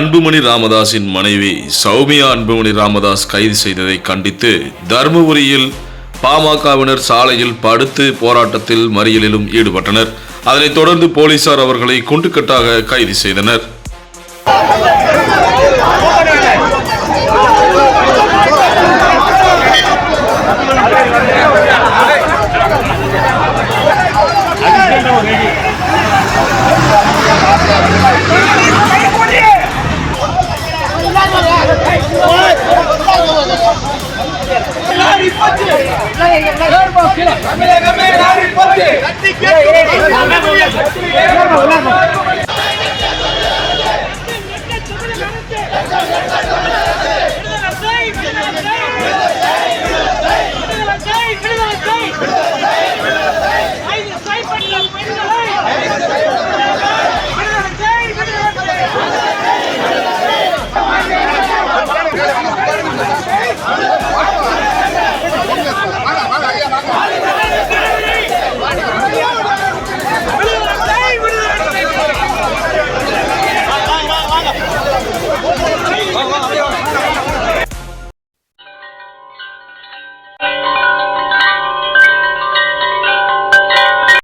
அன்புமணி ராமதாஸின் மனைவி சௌமியா அன்புமணி ராமதாஸ் கைது செய்ததை கண்டித்து தருமபுரியில் பாமகவினர் சாலையில் படுத்து போராட்டத்தில் மறியலிலும் ஈடுபட்டனர். அதனைத் தொடர்ந்து போலீசார் அவர்களை குண்டுக்கட்டாக கைது செய்தனர். விடுதலை செய் விடுதலை